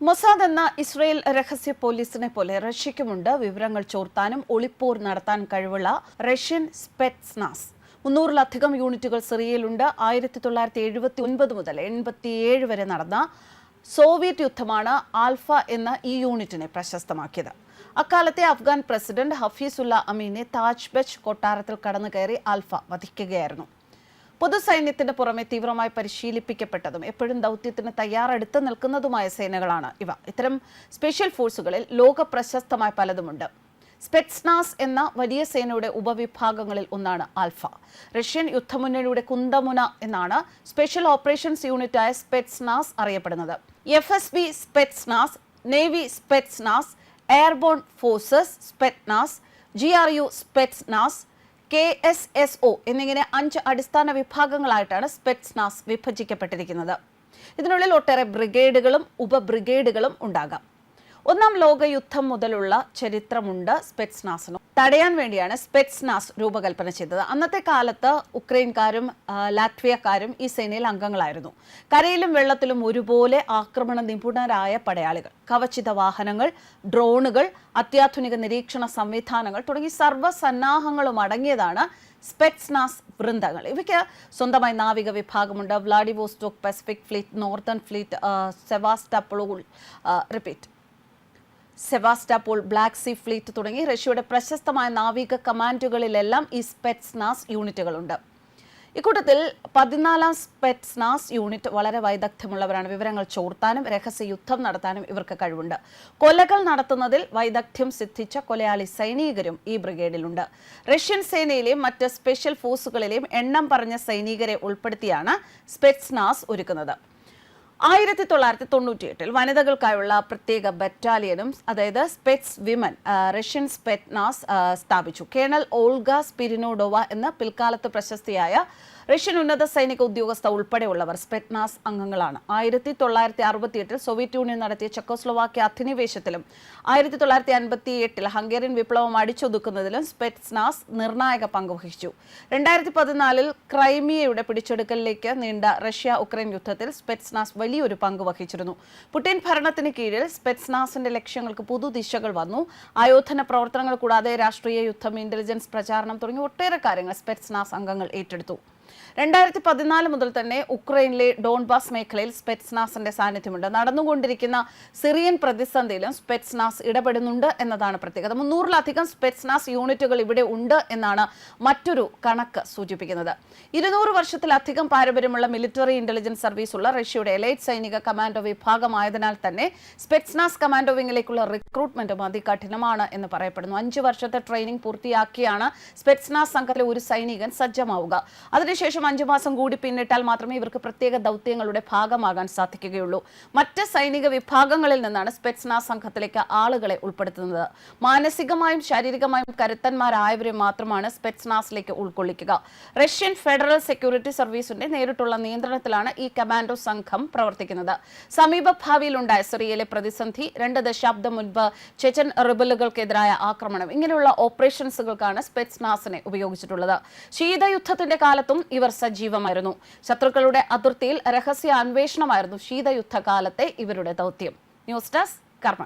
Mossad എന്ന Israel രഹസ്യ പോലീസിനെ പോലെ റഷ്യയ്ക്കുമുണ്ട് വിവരങ്ങൾ ചോർത്താനും ഒളിപ്പോർ നടത്താൻ കഴിവുള്ള റഷ്യൻ സ്പെറ്റ്സ്നാസ്. മുന്നൂറിലധികം യൂണിറ്റുകൾ സിറിയയിലുണ്ട്. ആയിരത്തി തൊള്ളായിരത്തി എഴുപത്തി ഒൻപത് മുതൽ എൺപത്തിയേഴ് വരെ നടന്ന സോവിയറ്റ് യുദ്ധമാണ് ആൽഫ എന്ന ഈ യൂണിറ്റിനെ പ്രശസ്തമാക്കിയത്. അക്കാലത്തെ അഫ്ഗാൻ പ്രസിഡന്റ് ഹഫീസുല്ല അമീനെ താജ് ബെച്ച് കൊട്ടാരത്തിൽ കടന്നു കയറി ആൽഫ വധിക്കുകയായിരുന്നു. പൊതുസൈന്യത്തിന് പുറമെ തീവ്രമായി പരിശീലിപ്പിക്കപ്പെട്ടതും എപ്പോഴും ദൗത്യത്തിന് തയ്യാറെടുത്ത് നിൽക്കുന്നതുമായ സേനകളാണ് ഇവ. ഇത്തരം സ്പെഷ്യൽ ഫോഴ്സുകളിൽ ലോക പ്രശസ്തമായ പലതുമുണ്ട്. സ്പെറ്റ്സ്നാസ് എന്ന വലിയ സേനയുടെ ഉപവിഭാഗങ്ങളിൽ ഒന്നാണ് ആൽഫ. റഷ്യൻ യുദ്ധമുന്നണിയുടെ കുന്തമുന എന്നാണ് സ്പെഷ്യൽ ഓപ്പറേഷൻസ് യൂണിറ്റായ സ്പെറ്റ്സ്നാസ് അറിയപ്പെടുന്നത്. F S B Spetsnaz navy Spetsnaz airborne forces Spetsnaz G R U Spetsnaz K S S O എന്നിങ്ങനെ അഞ്ച് അടിസ്ഥാന വിഭാഗങ്ങളായിട്ടാണ് സ്പെറ്റ്സ്നാസ് വിഭജിക്കപ്പെട്ടിരിക്കുന്നത്. ഇതിനുള്ളിൽ ഒട്ടേറെ ബ്രിഗേഡുകളും ഉപബ്രിഗേഡുകളും ഉണ്ടാകാം. ഒന്നാം ലോകയുദ്ധം മുതലുള്ള ചരിത്രമുണ്ട് സ്പെറ്റ്സ്നാസിനും. തടയാൻ വേണ്ടിയാണ് സ്പെറ്റ്സ്നാസ് രൂപകൽപ്പന ചെയ്തത്. അന്നത്തെ കാലത്ത് ഉക്രൈൻകാരും ലാറ്റ്വിയക്കാരും ഈ സേനയിൽ അംഗങ്ങളായിരുന്നു. കരയിലും വെള്ളത്തിലും ഒരുപോലെ ആക്രമണ നിപുണരായ പടയാളികൾ കവചിത വാഹനങ്ങൾ ഡ്രോണുകൾ അത്യാധുനിക നിരീക്ഷണ സംവിധാനങ്ങൾ തുടങ്ങി സർവസന്നാഹങ്ങളും അടങ്ങിയതാണ് സ്പെറ്റ്സ്നാസ് വൃന്ദങ്ങൾ. ഇവയ്ക്ക് സ്വന്തമായി നാവിക വിഭാഗമുണ്ട്. Vladivostok Pacific fleet northern fleet Sevastopol repeat. Sevastopol Black Sea fleet തുടങ്ങി റഷ്യയുടെ പ്രശസ്തമായ നാവിക കമാൻഡുകളിലെല്ലാം ഈ സ്പെറ്റ്സ്നാസ് യൂണിറ്റുകളുണ്ട്. ഇക്കൂട്ടത്തിൽ പതിനാലാം സ്പെറ്റ്സ്നാസ് യൂണിറ്റ് വളരെ വൈദഗ്ധ്യമുള്ളവരാണ്. വിവരങ്ങൾ ചോർത്താനും രഹസ്യ യുദ്ധം നടത്താനും ഇവർക്ക് കഴിവുണ്ട്. കൊലകൾ നടത്തുന്നതിൽ വൈദഗ്ധ്യം സിദ്ധിച്ച കൊലയാളി സൈനികരും ഈ ബ്രിഗേഡിലുണ്ട്. റഷ്യൻ സേനയിലെയും മറ്റ് സ്പെഷ്യൽ ഫോഴ്സുകളിലെയും എണ്ണം പറഞ്ഞ സൈനികരെ ഉൾപ്പെടുത്തിയാണ് സ്പെറ്റ്സ്നാസ് ഒരുക്കുന്നത്. ആയിരത്തി തൊള്ളായിരത്തി തൊണ്ണൂറ്റി എട്ടിൽ വനിതകൾക്കായുള്ള പ്രത്യേക ബറ്റാലിയനും അതായത് സ്പെറ്റ്സ് വിമൻ റഷ്യൻ സ്പെറ്റ്നാസ് സ്ഥാപിച്ചു. കേണൽ ഓൾഗ സ്പിരിനോഡോവ എന്ന പിൽക്കാലത്ത് പ്രശസ്തിയായ റഷ്യൻ ഉന്നത സൈനിക ഉദ്യോഗസ്ഥ ഉൾപ്പെടെയുള്ളവർ സ്പെറ്റ്നാസ് അംഗങ്ങളാണ്. ആയിരത്തി തൊള്ളായിരത്തി അറുപത്തി എട്ടിൽ സോവിയറ്റ് യൂണിയൻ നടത്തിയ ചെക്കോസ്ലോവാക്യ അധിനിവേശത്തിലും ആയിരത്തി തൊള്ളായിരത്തി അൻപത്തി എട്ടിൽ ഹംഗേറിയൻ വിപ്ലവം അടിച്ചൊതുക്കുന്നതിലും സ്പെറ്റ്സ്നാസ് നിർണായക പങ്ക് വഹിച്ചു. രണ്ടായിരത്തി പതിനാലിൽ ക്രൈമിയയുടെ പിടിച്ചെടുക്കലിലേക്ക് നീണ്ട റഷ്യ ഉക്രൈൻ യുദ്ധത്തിൽ സ്പെറ്റ്സ്നാസ് വലിയൊരു പങ്ക് വഹിച്ചിരുന്നു. പുടിൻ ഭരണത്തിന് കീഴിൽ സ്പെറ്റ്സ്നാസിന്റെ ലക്ഷ്യങ്ങൾക്ക് പുതുദിശകൾ വന്നു. ആയോധന പ്രവർത്തനങ്ങൾ കൂടാതെ രാഷ്ട്രീയ യുദ്ധം ഇന്റലിജൻസ് പ്രചാരണം തുടങ്ങി ഒട്ടേറെ കാര്യങ്ങൾ സ്പെറ്റ്സ്നാസ് അംഗങ്ങൾ ഏറ്റെടുത്തു. രണ്ടായിരത്തി പതിനാല് മുതൽ തന്നെ ഉക്രൈനിലെ ഡോൺബാസ് മേഖലയിൽ സ്പെറ്റ്സ്നാസിന്റെ സാന്നിധ്യമുണ്ട്. നടന്നുകൊണ്ടിരിക്കുന്ന സിറിയൻ പ്രതിസന്ധിയിലും സ്പെറ്റ്സ്നാസ് ഇടപെടുന്നുണ്ട് എന്നതാണ് പ്രത്യേകത. മുന്നൂറിലധികം സ്പെറ്റ്സ്നാസ് യൂണിറ്റുകൾ ഇവിടെ ഉണ്ട് എന്നാണ് മറ്റൊരു കണക്ക് സൂചിപ്പിക്കുന്നത്. ഇരുന്നൂറ് വർഷത്തിലധികം പാരമ്പര്യമുള്ള മിലിറ്ററി ഇന്റലിജൻസ് സർവീസ് ഉള്ള റഷ്യയുടെ എലൈറ്റ് സൈനിക കമാൻഡോ വിഭാഗമായതിനാൽ തന്നെ സ്പെറ്റ്സ്നാസ് കമാൻഡോ വിങ്ങിലേക്കുള്ള റിക്രൂട്ട്മെന്റും അതികഠിനമാണ് എന്ന് പറയപ്പെടുന്നു. അഞ്ച് വർഷത്തെ ട്രെയിനിങ് പൂർത്തിയാക്കിയാണ് സ്പെറ്റ്സ്നാസ് സംഘത്തിലെ ഒരു സൈനികൻ സജ്ജമാവുക. അതിനുശേഷം അഞ്ചു മാസം കൂടി പിന്നിട്ടാൽ മാത്രമേ ഇവർക്ക് പ്രത്യേക ദൗത്യങ്ങളുടെ ഭാഗമാകാൻ സാധിക്കുകയുള്ളൂ. മറ്റ് സൈനിക വിഭാഗങ്ങളിൽ നിന്നാണ് സ്പെറ്റ്സ്നാ സംഘത്തിലേക്ക് ആളുകളെ ഉൾപ്പെടുത്തുന്നത്. മാനസികമായും ശാരീരികമായും കരുത്തന്മാരായവരെ മാത്രമാണ് സ്പെറ്റ്സ്നാസിലേക്ക് ഉൾക്കൊള്ളിക്കുക. റഷ്യൻ ഫെഡറൽ സെക്യൂരിറ്റി സർവീസിന്റെ നേരിട്ടുള്ള നിയന്ത്രണത്തിലാണ് ഈ കമാൻഡോ സംഘം പ്രവർത്തിക്കുന്നത്. സമീപ ഭാവിയിലുണ്ടായ സിറിയയിലെ പ്രതിസന്ധി രണ്ട് ദശാബ്ദം മുൻപ് ചെച്ചൻ റിബലുകൾക്കെതിരായ ആക്രമണം ഇങ്ങനെയുള്ള ഓപ്പറേഷൻസുകൾക്കാണ് സ്പെറ്റ്സ്നാസിനെ ഉപയോഗിച്ചിട്ടുള്ളത്. ശീതയുദ്ധത്തിന്റെ കാലത്തും ഇവർ സജീവമായിരുന്നു. ശത്രുക്കളുടെ അതിർത്തിയിൽ രഹസ്യ അന്വേഷണമായിരുന്നു ശീതയുദ്ധകാലത്തെ ഇവരുടെ ദൗത്യം. ന്യൂസ് ഡെസ്ക് കർമ്മ